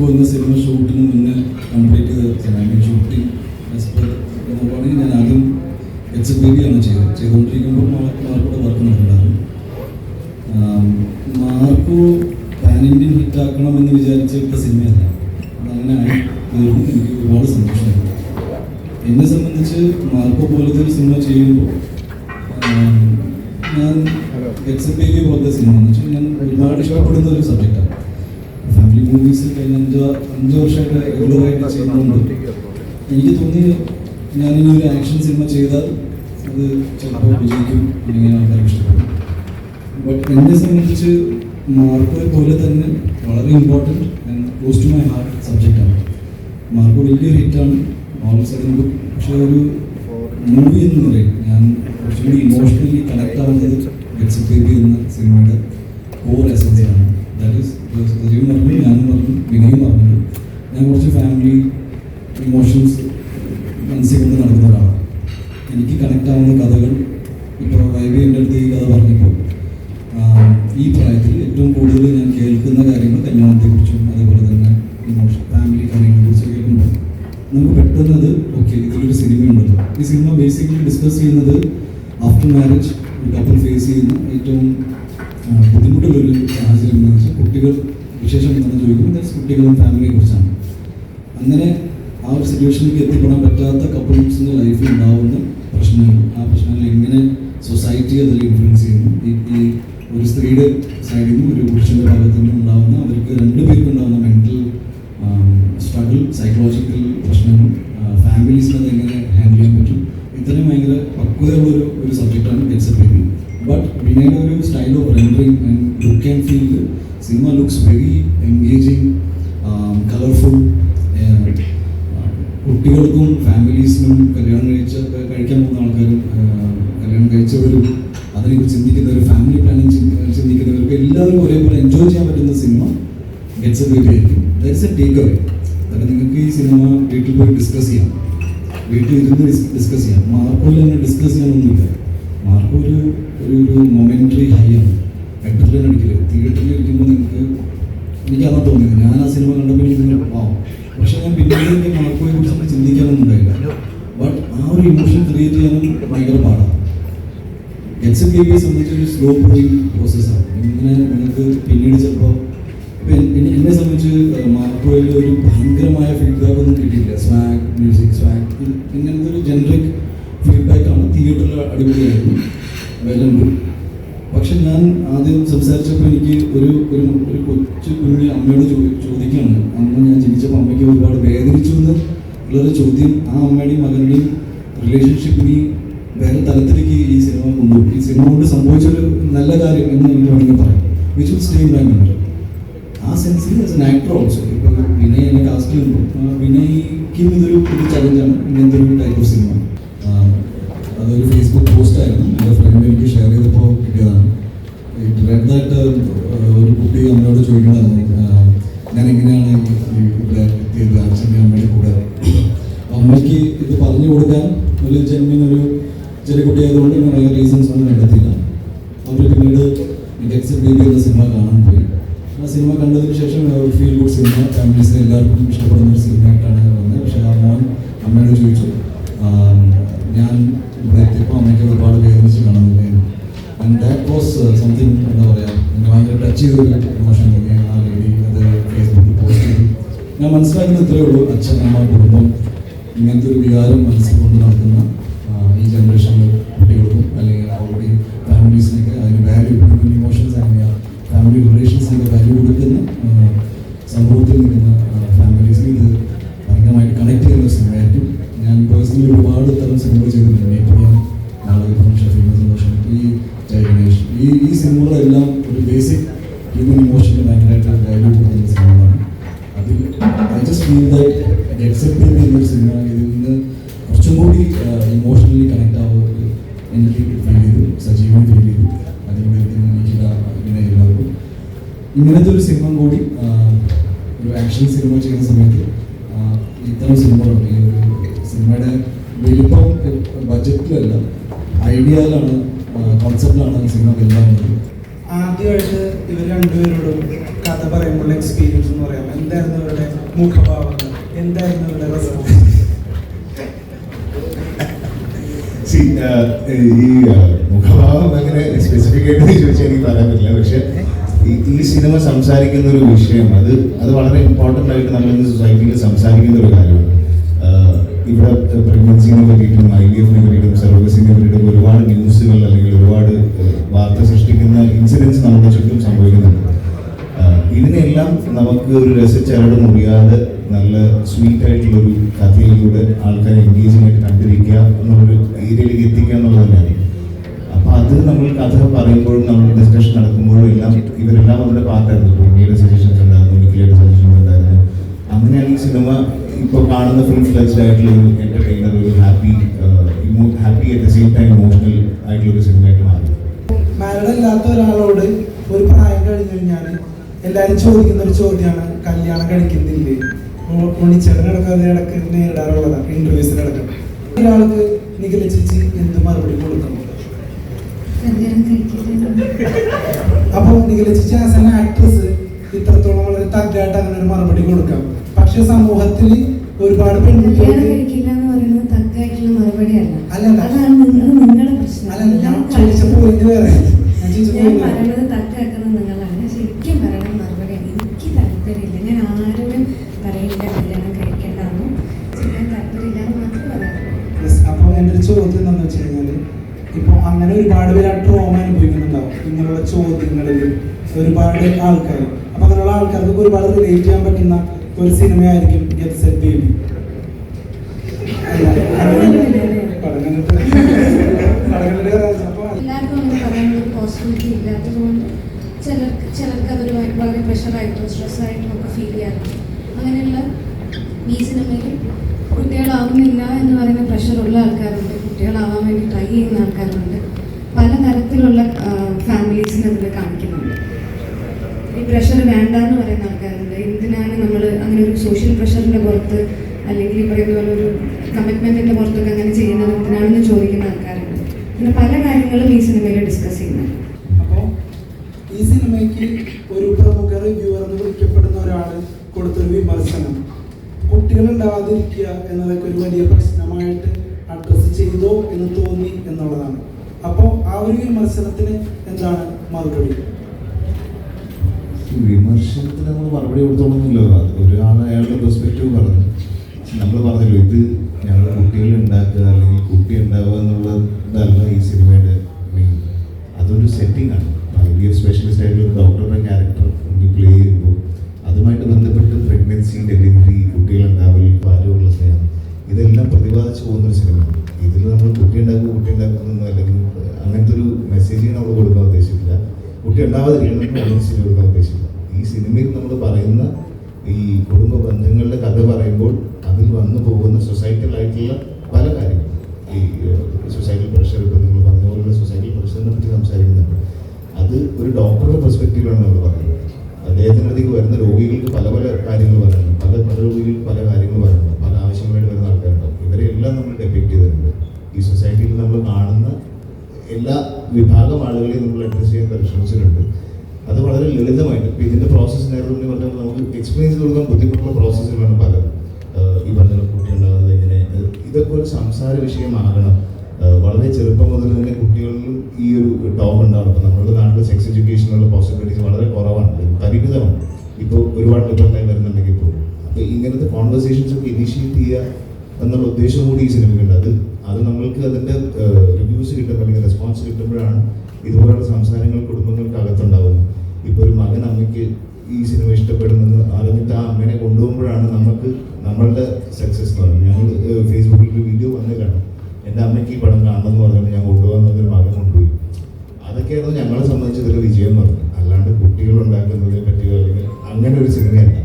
Marco ഇന്ന് cinema ഷൂട്ടിന് മുന്നേ കംപ്ലീറ്റ് ചെയ്ത ഷൂട്ടിംഗ് നോക്കുകയാണെങ്കിൽ ഞാൻ ആദ്യം എച്ച് ബി ബി ആണ് ചെയ്തത്. ചെയ്തുകൊണ്ടിരിക്കുമ്പോൾ മാർക്കോടെ വർക്ക് നടക്കുന്നുണ്ടായിരുന്നു ആം, മാർക്കോ പാൻ ഇന്ത്യൻ ഹിറ്റാക്കണമെന്ന് വിചാരിച്ചിട്ട സിനിമയല്ല. അതങ്ങനെ ആയി. തീർന്നു. എനിക്ക് ഒരുപാട് സന്തോഷമായിരുന്നു എന്നെ സംബന്ധിച്ച് മാർക്കോ പോലത്തെ ഒരു സിനിമ ചെയ്യുമ്പോൾ ഞാൻ എക്സ് ബേബി പോലത്തെ സിനിമ എന്ന് വെച്ചാൽ ഞാൻ ഒരുപാട് ഇഷ്ടപ്പെടുന്ന ഒരു സബ്ജക്റ്റാണ് മൂവീസ് കഴിഞ്ഞ അഞ്ച് അഞ്ച് വർഷമായിട്ട് എവിടെയായിട്ട് ചെയ്യുന്നുണ്ട്. എനിക്ക് തോന്നി ഞാനിനി ഒരു ആക്ഷൻ സിനിമ ചെയ്താൽ അത് ചിലപ്പോൾ വിജയിക്കും അല്ലെങ്കിൽ ആൾക്കാർ ഇഷ്ടപ്പെടും ബട്ട് എന്നെ സംബന്ധിച്ച് മാർക്കോ പോലെ തന്നെ വളരെ important and close to my heart സബ്ജക്റ്റാണ് മാർക്കോ വലിയൊരു ഹിറ്റാണ് ഓൾ സഡൻ പക്ഷേ ഒരു മൂവി എന്ന് പറയും. ഞാൻ കുറച്ചുകൂടി ഇമോഷണലി കണക്ട് ആവുന്നത് ഗെറ്റ്സ് ബേബി എന്ന സിനിമയുടെ കോർ എസൻസ് ആണ് ദാറ്റ് ഈസ് സജീവൻ പറഞ്ഞു ഞാനും പറഞ്ഞു വിനയും പറഞ്ഞു ഞാൻ കുറച്ച് ഫാമിലി ഇമോഷൻസ് മനസ്സിൽ കൊണ്ട് നടക്കുന്ന ഒരാളാണ് എനിക്ക് കണക്ട് ആവുന്ന കഥകൾ ഇപ്പോൾ വൈബി എന്റെ അടുത്ത് ഈ കഥ പറഞ്ഞപ്പോൾ ആഹ്, ഈ പ്രായത്തിൽ ഏറ്റവും കൂടുതൽ ഞാൻ കേൾക്കുന്ന കാര്യങ്ങൾ കല്യാണത്തെക്കുറിച്ചും അതേപോലെ തന്നെ ഇമോഷൻ ഫാമിലി കാര്യങ്ങളെക്കുറിച്ച് കേൾക്കുമ്പോൾ നമുക്ക് പെട്ടെന്ന് അത് ഓക്കെ ഇതിലൊരു സിനിമ ഉണ്ടല്ലോ. ഈ സിനിമ ബേസിക്കലി ഡിസ്കസ് ചെയ്യുന്നത് ആഫ്റ്റർ മാരേജ് കപ്പിൾ ഫേസ് ചെയ്യുന്ന ഏറ്റവും ബുദ്ധിമുട്ടുള്ളൊരു സാഹചര്യം എന്ന് വെച്ചാൽ കുട്ടികൾ വിശേഷം എന്താണെന്ന് ചോദിക്കുമ്പോൾ കുട്ടികളും ഫാമിലിയെ കുറിച്ചാണ്. അങ്ങനെ ആ ഒരു സിറ്റുവേഷനിലേക്ക് എത്തിപ്പെടാൻ പറ്റാത്ത കപ്പിൾസിന്റെ ലൈഫിൽ ഉണ്ടാവുന്ന പ്രശ്നങ്ങൾ ആ പ്രശ്നങ്ങൾ എങ്ങനെ സൊസൈറ്റി അതിൽ ഇൻഫ്ലുവൻസ് ചെയ്യുന്നു? ഈ ഒരു സ്ത്രീയുടെ സൈഡിൽ നിന്നും ഒരു പുരുഷന്റെ ഭാഗത്തു നിന്നും ഉണ്ടാകുന്ന അവർക്ക് രണ്ടുപേർക്കും ഉണ്ടാകുന്ന മെന്റൽ സ്ട്രഗിൾ സൈക്കോളജിക്കൽ പ്രശ്നങ്ങൾ ഫാമിലീസിന് അത് എങ്ങനെ ഹാൻഡിൽ ചെയ്യാൻ പറ്റും? ഇത്രയും ഭയങ്കര പക്വതയുള്ള ഒരു ഒരു സബ്ജക്റ്റാണ് ഗെറ്റ്സ് എ ബേബി ബട്ട് വിനയുടെ ഒരു style of rendering and look and feel cinema looks very engaging colourful കുട്ടികൾക്കും ഫാമിലീസിനും കല്യാണം കഴിച്ച കഴിക്കാൻ പോകുന്ന ആൾക്കാരും കല്യാണം കഴിച്ചവരും അതിനെക്കുറിച്ച് ഗെറ്റ്സ് എ ആയിരിക്കും ദാറ്റ്സ് എ ടേക്ക് അവേ അതായത് നിങ്ങൾക്ക് ഈ സിനിമ വീട്ടിൽ പോയി ഡിസ്കസ് ചെയ്യാം. വീട്ടിൽ ഇരുന്ന് ഡിസ്കസ് ചെയ്യാം. മാർക്കോയിൽ തന്നെ ഡിസ്കസ് ചെയ്യാനൊന്നുമില്ല. മാർക്കോ ഒരു ഒരു മൊമെന്ററി ഹൈ ആണ്. അഡ്രിലൻ അടിക്കില്ല തിയേറ്ററിൽ ഇരിക്കുമ്പോൾ നിങ്ങൾക്ക് എനിക്കതാണ് തോന്നിയത് ഞാൻ ആ സിനിമ കണ്ടപ്പോൾ എനിക്ക് ഇങ്ങനെ പാവം പക്ഷെ ഞാൻ പിന്നീട് എനിക്ക് മാർക്കോയെ കുറിച്ച് ചിന്തിക്കാനൊന്നും ഉണ്ടായില്ല ബട്ട് ആ ഒരു ഇമോഷൻ ക്രിയേറ്റ് ചെയ്യാനും ഭയങ്കര പാടാണ് എച്ച് എം ബിയെ സംബന്ധിച്ച് ഒരു സ്ലോ മൂവിങ് പ്രോസസ്സാണ് ഇങ്ങനെ നിങ്ങൾക്ക് പിന്നീട് ചിലപ്പോൾ എന്നെ സംബന്ധിച്ച് മാർക്കോയിൽ ഒരു ഭയങ്കരമായ ഫീഡ്ബാക്ക് ഒന്നും കിട്ടിയില്ല. സ്വാഗ് മ്യൂസിക് സ്വാഗ് ഇങ്ങനത്തെ ഒരു ജനറിക് ഫീഡ്ബാക്കാണ് തിയേറ്ററിൽ അടിപൊളിയായിരുന്നു. വെലുണ്ട് പക്ഷെ ഞാൻ ആദ്യം സംസാരിച്ചപ്പോൾ എനിക്ക് ഒരു ഒരു ഒരു കൊച്ചു കുഞ്ഞി അമ്മയോട് ചോദിക്കുകയാണ് അന്ന് ഞാൻ ജനിച്ചപ്പോൾ അമ്മയ്ക്ക് ഒരുപാട് വേദനിച്ചു എന്ന് ഉള്ളൊരു ചോദ്യം ആ അമ്മയുടെയും മകനുടെയും റിലേഷൻഷിപ്പിനെ വേറെ തലത്തിലേക്ക് ഈ സിനിമ കൊണ്ടുപോകും ഈ സിനിമ കൊണ്ട് സംഭവിച്ചൊരു നല്ല കാര്യം എന്ന് എനിക്ക് വേണമെങ്കിൽ പറയാം. വിച്ച് സ്റ്റേ ഇൻ മൈ ആ സെൻസിൽ ആസ് എൻ ആക്ടർ ഓൾസോ ഇപ്പോൾ വിനയ് എന്നെ കാസ്റ്റ് ചെയ്യുമ്പോൾ വിനയ്ക്കും ഇതൊരു പുതിയ ചലഞ്ചാണ് ഇങ്ങനത്തെ ഒരു ടൈപ്പ് ഓഫ് സിനിമ അതൊരു ഫേസ്ബുക്ക് പോസ്റ്റ് ആയിരുന്നു. എന്റെ ഫ്രണ്ട് എനിക്ക് ഷെയർ ചെയ്തപ്പോൾ കിട്ടിയതാണ്. റെഡ് ദാറ്റ് ഒരു കുട്ടി നമ്മളോട് ചോദിക്കണമായിരുന്നു ഞാൻ എങ്ങനെയാണ് ഇവിടെ എത്തിയത്? അച്ഛന്റെ അമ്മയുടെ കൂടെ? അമ്മയ്ക്ക് ഇത് പറഞ്ഞു കൊടുക്കാൻ ഒരു ജന്മിൻ ഒരു ചെറിയ കുട്ടിയായതുകൊണ്ട് ഞാൻ റീസൺസ് ഒന്നും കണ്ടെത്തിയില്ല അവർ പിന്നീട് എക്സ് ബേബി എന്ന സിനിമ കാണാൻ ആ സിനിമ കണ്ടതിന് ശേഷം ഒരു ഫീൽ ഗുഡ് സിനിമ ഫാമിലീസിന് എല്ലാവർക്കും ഇഷ്ടപ്പെടുന്ന ഒരു സിനിമയായിട്ടാണ് വന്നത്. പക്ഷേ ആ മോൻ അമ്മയോട് ചോദിച്ചു ഞാൻ ഇവിടെ എത്തിയപ്പോൾ അമ്മയ്ക്ക് ഒരുപാട് വേദനിച്ച് കാണുന്നില്ലേ ദാറ്റ് വാസ് സംതിങ് എന്താ പറയുക എന്നെ ഭയങ്കര ടച്ച് ചെയ്തൊരു ഇമോഷൻ ആ ലേഡി അത് ഫേസ്ബുക്കിൽ പോസ്റ്റ് ചെയ്തു. ഞാൻ മനസ്സിലാക്കുന്നത് ഇത്രയേ ഉള്ളൂ അച്ഛൻ അമ്മ കുടുംബം ഇങ്ങനത്തെ ഒരു വികാരം മനസ്സിൽ കൊണ്ട് നടക്കുന്ന ഈ ജനറേഷനിൽ കുട്ടികൾക്കും അല്ലെങ്കിൽ ഓൾറെഡി ഫാമിലീസിനൊക്കെ അതിന് വാല്യൂ ഹ്യൂമൻ ഹ്യൂമൻ ഇമോഷന് ഭയങ്കരമായിട്ട് വാല്യൂ കൊടുക്കുന്ന സിനിമകളാണ്. അതിൽ I just feel that Except എന്നൊരു സിനിമ ഇതിൽ നിന്ന് കുറച്ചും കൂടി ഇമോഷണലി കണക്ട് ആവുന്നത് എനിക്ക് ഫീൽ ചെയ്തു സജീവൻ ഫീൽ ചെയ്തു. അതിലൂടെ എനിക്കില്ല ഇങ്ങനെ എല്ലാവർക്കും ഇങ്ങനത്തെ ഒരു സിനിമ കൂടി ഒരു ആക്ഷൻ സിനിമ ചെയ്യുന്ന സമയത്ത് ഇത്തരം സിനിമകളുണ്ട്. ഈ ഒരു സിനിമയുടെ വലിപ്പം ബജറ്റിലല്ല ഐഡിയയിലാണ് കോൺസെപ്റ്റിലാണ് സിനിമ വലുതാവുന്നത്. ആദ്യമായിട്ട് ഇവർ രണ്ടുപേരോടും കഥ പറയുമ്പോൾ എക്സ്പീരിയൻസ് എന്ന് പറയാം. എന്തായിരുന്നു ഇവരുടെ മുഖഭാവങ്ങൾ? എന്തായിരുന്നു ഇവരുടെ uh, ഈ uh, മുഖഭാവം അങ്ങനെ സ്പെസിഫിക് ആയിട്ട് ചോദിച്ചാൽ എനിക്ക് പറയാൻ പറ്റില്ല. പക്ഷെ ഈ- സിനിമ സംസാരിക്കുന്ന ഒരു വിഷയം അത് അത് വളരെ ഇമ്പോർട്ടന്റ് ആയിട്ട് നമ്മൾ ഇന്ന് സൊസൈറ്റിയിൽ സംസാരിക്കുന്ന ഒരു കാര്യമാണ്. Uh, ഇവിടെ പ്രഗ്നൻസിനെ പറ്റിയിട്ടും ഒരു രസച്ചരട് മുറിയാതെ നല്ല സ്വീറ്റ് ആയിട്ടുള്ളൊരു കഥയിലൂടെ ആൾക്കാരെ എൻഗേജിംഗ് ആയിട്ട് കണ്ടിരിക്കുക എന്നുള്ളൊരു ഏരിയയിലേക്ക് എത്തിക്കുക എന്നുള്ളത് തന്നെയാണ്. അപ്പോൾ അത് നമ്മൾ കഥ പറയുമ്പോഴും നമ്മൾ ഡിസ്കഷൻ നടക്കുമ്പോഴും എല്ലാം ഇവരെല്ലാം നമ്മുടെ പാർട്ടായിരുന്നു ഭൂമിയുടെ സജഷൻസ് ഉണ്ടായിരുന്നു നിഖിലയുടെ സജഷൻസ് ഉണ്ടായിരുന്നു. അങ്ങനെയാണ് ഈ സിനിമ ഇപ്പോൾ കാണുന്ന ഫുൾ ഫ്ലെക്സ്ഡ് ആയിട്ടുള്ള ഒരു എന്റർടൈനർ ഒരു happy happy at the same time emotional ആയിട്ടുള്ള ഒരു സിനിമയായിട്ട് മാറി. മരണമില്ലാത്ത ഒരാളോട് ഒരു പ്രായം കഴിഞ്ഞു കഴിഞ്ഞാൽ എല്ലാവരും ചോദിക്കുന്ന ഒരു ചോദ്യമാണ് കല്യാണം കഴിക്കുന്നില്ലേ? ഉണിച്ചേട്ടനടക്കം ഇടയ്ക്ക് നേരിടാറുള്ളതാണ് ഇന്റർവ്യൂസിനടക്കം ഒരാൾക്ക് നിഖില ചേച്ചി എന്ത് മറുപടി കൊടുക്കും അപ്പൊ അപ്പോൾ നിഖില ചേച്ചി ആസ് എൻ ആക്ട്രസ് ഇത്രത്തോളം വളരെ തഗ്ഗായിട്ട് അങ്ങനെ ഒരു മറുപടി കൊടുക്കാം. പക്ഷെ സമൂഹത്തിൽ ഒരുപാട് പെൺകുട്ടികൾ അല്ല അല്ല ഞാൻ ചോദിച്ച പോയിന്റ് വേറെ. ഞാൻ ചോദിച്ച ഞാൻ ചോദ്യം എന്താണെന്ന് വെച്ച് കഴിഞ്ഞാൽ ഇപ്പൊ അങ്ങനെ ഒരുപാട് പേര് ആ ട്രോമ അനുഭവിക്കുന്നുണ്ടാവും. ഇങ്ങനെയുള്ള ചോദ്യങ്ങളിൽ ഒരുപാട് ആൾക്കാർ അപ്പൊ അങ്ങനെയുള്ള ആൾക്കാർക്ക് ഒരുപാട് റിലേറ്റ് ചെയ്യാൻ പറ്റുന്ന ഒരു സിനിമയായിരിക്കും ഗെറ്റ് ബേബി അങ്ങനെയുള്ള ഈ സിനിമയിൽ കുട്ടികളാവുന്നില്ല എന്ന് പറയുന്ന പ്രഷറുള്ള ആൾക്കാരുണ്ട്. കുട്ടികളാവാൻ വേണ്ടി ട്രൈ ചെയ്യുന്ന ആൾക്കാരുണ്ട്. പല തരത്തിലുള്ള ഫാമിലീസിനെ അതിൽ കാണിക്കുന്നുണ്ട്. ഈ പ്രഷർ വേണ്ട എന്ന് പറയുന്ന ആൾക്കാരുണ്ട്. എന്തിനാണ് നമ്മൾ അങ്ങനെ ഒരു സോഷ്യൽ പ്രഷറിന്റെ പുറത്ത് അല്ലെങ്കിൽ ഈ പറയുന്ന പോലെ ഒരു കമ്മിറ്റ്മെന്റിന്റെ പുറത്തൊക്കെ അങ്ങനെ ചെയ്യുന്നത് എന്തിനാണെന്ന് ചോദിക്കുന്ന ആൾക്കാരുണ്ട്. അങ്ങനെ പല കാര്യങ്ങളും ഈ സിനിമയിൽ ഡിസ്കസ് ചെയ്യുന്നുണ്ട്. അപ്പോൾ ഈ സിനിമയ്ക്ക് ഒരു പ്രമുഖ റിവ്യൂവർ എന്ന് വിളിക്കപ്പെടുന്ന ഒരാൾ കൊടുത്തൊരു വിമർശനം. കുട്ടികൾ ഉണ്ടാവാതിരിക്കുക എന്നതൊക്കെ ഒരു വലിയ പ്രശ്നമായിട്ട് ചെയ്തോ എന്ന് തോന്നി എന്നുള്ളതാണ്. അപ്പോൾ ആ ഒരു വിമർശനത്തിന് എന്താണ് മറുപടി? വിമർശനത്തിന് നമ്മൾ മറുപടി കൊടുത്തോളൊന്നുമില്ല അത് ഒരാൾ അയാളുടെ പെർസ്പെക്റ്റീവ് പറഞ്ഞു. നമ്മൾ പറഞ്ഞല്ലോ ഇത് ഞങ്ങൾ കുട്ടികൾ ഉണ്ടാക്കുക അല്ലെങ്കിൽ കുട്ടി ഉണ്ടാവുക എന്നുള്ളതല്ല ഈ സിനിമയുടെ മെയിൻ അതൊരു സെറ്റിംഗ് ആണ്. സ്പെഷ്യലിസ്റ്റ് ആയിട്ടുള്ള ഡോക്ടറുടെ ക്യാരക്ടർ പ്ലേ ചെയ്യുമ്പോൾ അതുമായിട്ട് ബന്ധപ്പെട്ട് കുട്ടി ഉണ്ടാക്കും കുട്ടി അല്ലെങ്കിൽ അങ്ങനത്തെ ഒരു മെസ്സേജ് നമ്മൾ കൊടുക്കാൻ ഉദ്ദേശിക്കില്ല കുട്ടി ഉണ്ടാവാതിരിക്കണം മെസ്സേജ് കൊടുക്കാൻ ഉദ്ദേശിക്കില്ല ഈ സിനിമയിൽ നമ്മൾ പറയുന്ന ഈ കുടുംബ ബന്ധങ്ങളുടെ കഥ പറയുമ്പോൾ അതിൽ വന്നു പോകുന്ന സൊസൈറ്റിയിലായിട്ടുള്ള പല കാര്യങ്ങളും. ഈ സൊസൈറ്റി പ്രഷർ ഇപ്പോൾ നിങ്ങൾ പറഞ്ഞ പോലുള്ള സൊസൈറ്റൽ പ്രഷറിനെ പറ്റി സംസാരിക്കുന്നുണ്ട്. അത് ഒരു ഡോക്ടറുടെ പെർസ്പെക്റ്റീവാണ് നമ്മൾ പറയുന്നത്. അദ്ദേഹത്തിന്റെ അടുത്തേക്ക് വരുന്ന രോഗികൾക്ക് പല പല കാര്യങ്ങൾ പറയുന്നു പല പല രോഗികൾക്ക് പല കാര്യങ്ങൾ പറയുന്നു പല ആവശ്യങ്ങളായിട്ട് വരുന്ന ആൾക്കാരുണ്ടാവും. ഇവരെല്ലാം നമ്മൾ ഡെപ്പിക്ട് ചെയ്തിട്ടുണ്ട്. ഈ സൊസൈറ്റിയിൽ നമ്മൾ കാണുന്ന എല്ലാ വിഭാഗം ആളുകളെയും നമ്മൾ അഡ്രസ് ചെയ്യാൻ പരിശ്രമിച്ചിട്ടുണ്ട്. അത് വളരെ ലളിതമായിട്ട് ഇപ്പം ഇതിന്റെ പ്രോസസ്സ് നേരത്തെ മുന്നേ പറഞ്ഞാൽ നമുക്ക് എക്സ്പ്ലെയിൻ ചെയ്ത് കൊടുക്കാൻ ബുദ്ധിമുട്ടുള്ള പ്രോസസ്സ് പലതും. പല ഈ പറഞ്ഞ കുട്ടി ഉണ്ടാകുന്നത് എങ്ങനെ? ഇതൊക്കെ ഒരു സംസാര വിഷയമാകണം. വളരെ ചെറുപ്പം മുതൽ തന്നെ കുട്ടികളിലും ഈ ഒരു ടോക്ക് ഉണ്ടാകും. അപ്പം നമ്മുടെ നാട്ടിൽ സെക്സ് എഡ്യൂക്കേഷനുള്ള പോസിബിലിറ്റീസ് വളരെ കുറവാണ്. പരിമിതമാണ്. ഇപ്പോൾ ഒരുപാട് ഡിഫറന്റായി വരുന്നുണ്ടെങ്കിൽ പോലും. അപ്പോൾ ഇങ്ങനത്തെ കോൺവെർസേഷൻസ് ഒക്കെ ഇനിഷ്യേറ്റ് ചെയ്യുക എന്നുള്ള ഉദ്ദേശം കൂടി ഈ സിനിമയ്ക്കുണ്ട് അത് അത് നമ്മൾക്ക് അതിന്റെ റിവ്യൂസ് കിട്ടുമ്പോൾ അല്ലെങ്കിൽ റെസ്പോൺസ് കിട്ടുമ്പോഴാണ് ഇതുപോലുള്ള സംസാരങ്ങൾ കുടുംബങ്ങൾക്ക് അകത്തുണ്ടാവുന്നത്. ഇപ്പോൾ ഒരു മകൻ അമ്മയ്ക്ക് ഈ സിനിമ ഇഷ്ടപ്പെടുന്നെന്ന് അറിഞ്ഞിട്ട് ആ അമ്മേനെ കൊണ്ടുപോകുമ്പോഴാണ് നമുക്ക് നമ്മളുടെ സക്സസ് എന്ന് ഞങ്ങൾ ഫേസ്ബുക്കിൽ ഒരു വീഡിയോ വന്നില്ലാണ് എന്റെ അമ്മയ്ക്ക് ഈ പടം കാണണമെന്ന് പറഞ്ഞിട്ട് ഞാൻ കൊണ്ടുപോകാൻ ഒരു മകൻ കൊണ്ടുപോയി. അതൊക്കെയായിരുന്നു ഞങ്ങളെ സംബന്ധിച്ച് ഇതൊരു വിജയം എന്ന് അല്ലാണ്ട് കുട്ടികൾ ഉണ്ടാക്കുന്നതിനെ പറ്റിയോ അല്ലെങ്കിൽ അങ്ങനെ ഒരു സിനിമയല്ല.